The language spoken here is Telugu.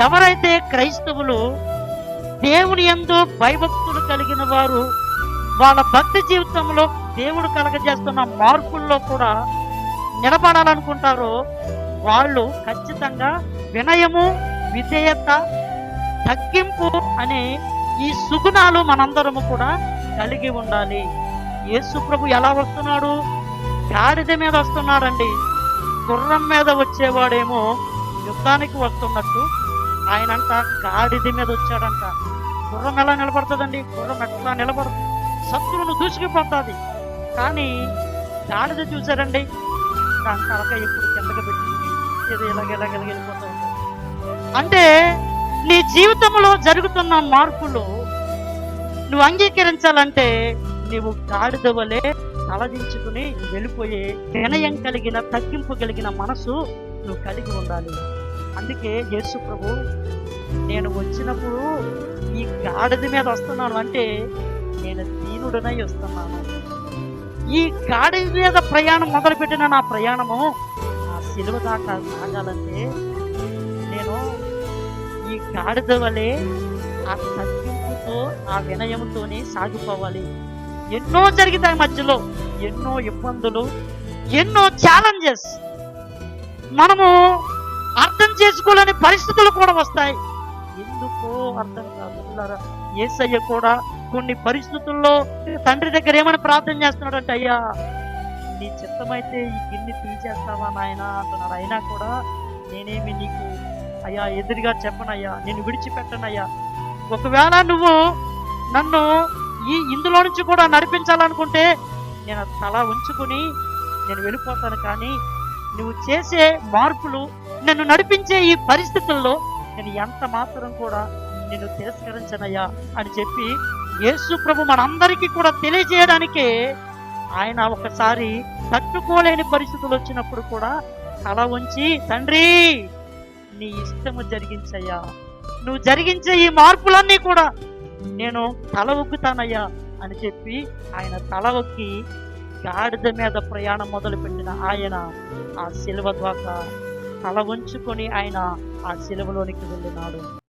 ఎవరైతే క్రైస్తవులు దేవుని ఎందు భయభక్తులు కలిగిన వారు వాళ్ళ భక్తి జీవితంలో దేవుడు కలగజేస్తున్న మార్పుల్లో కూడా నిలబడాలనుకుంటారో వాళ్ళు ఖచ్చితంగా వినయము విధేయత తగ్గింపు అనే ఈ సుగుణాలు మనందరము కూడా కలిగి ఉండాలి. యేసుప్రభు ఎలా వస్తున్నాడు? గాడిద మీద వస్తున్నాడండి. గుర్రం మీద వచ్చేవాడేమో యుద్ధానికి వస్తున్నట్టు ఆయనంట గాడిద మీద వచ్చాడంట. గుర్రం ఎలా నిలబడుతుందండి? గుర్రం ఎట్లా నిలబడుతుంది శత్రువును దూసుకుపోతుంది. కానీ గాడిద చూశారండి. దాని తలక ఇప్పుడు కిందకి పెట్టింది ఏదో ఇలాగ ఇలాగ ఇలాగ వెళ్ళిపోతూ ఉంటుంది అంటే నీ జీవితంలో జరుగుతున్న మార్పులు నువ్వు అంగీకరించాలంటే నువ్వు గాడిద వలె తలదించుకుని వెళ్ళిపోయే వినయం కలిగిన తగ్గింపు కలిగిన మనసు నువ్వు కలిగి ఉండాలి. అందుకే యేసు ప్రభు నేను వచ్చినప్పుడు ఈ గాడిద మీద వస్తున్నాను అంటే నేను దీనుడనై వస్తున్నాను. ఈ గాడిద మీద ప్రయాణం మొదలుపెట్టిన నా ప్రయాణము ఆ సిలువ దాకా సాగాలంటే నేను ఈ గాడిద వలె ఆ తగ్గింపుతో ఆ వినయముతోనే సాగిపోవాలి. ఎన్నో జరుగుతాయి మధ్యలో ఎన్నో ఇబ్బందులు ఎన్నో ఛాలెంజెస్ మనము అర్థం చేసుకోలేని పరిస్థితులు కూడా వస్తాయి. ఎందుకో అర్థం కాదు ఏసయ్య యేసయ్య కూడా కొన్ని పరిస్థితుల్లో తండ్రి దగ్గర ఏమని ప్రార్థన చేస్తున్నాడు అంటే అయ్యా నీ చిత్తమైతే ఈ గిన్నె తీసేస్తావా నాయన? అంటున్నాడు. అయినా కూడా నేనేమి నీకు అయ్యా ఎదురుగా చెప్పనయ్యా నేను విడిచిపెట్టనయ్యా. ఒకవేళ నువ్వు నన్ను ఈ ఇందులో నుంచి కూడా నడిపించాలనుకుంటే నేను తల ఉంచుకుని నేను వెళ్ళిపోతాను కానీ నువ్వు చేసే మార్పులు నన్ను నడిపించే ఈ పరిస్థితుల్లో నేను ఎంత మాత్రం కూడా నిన్ను తిరస్కరించనయ్యా అని చెప్పి యేసు ప్రభు మనందరికీ కూడా తెలియజేయడానికే ఆయన ఒకసారి తట్టుకోలేని పరిస్థితులు వచ్చినప్పుడు కూడా తల ఉంచి తండ్రి నీ ఇష్టము జరిగించయ్యా. నువ్వు జరిగించే ఈ మార్పులన్నీ కూడా నేను తల ఒక్కుతానయ్యా అని చెప్పి ఆయన తల ఒక్కి గాడిద మీద ప్రయాణం మొదలుపెట్టిన ఆయన ఆ శిలువ ద్వారా తల ఉంచుకొని ఆయన ఆ శిలువలోనికి వెళ్ళినాడు.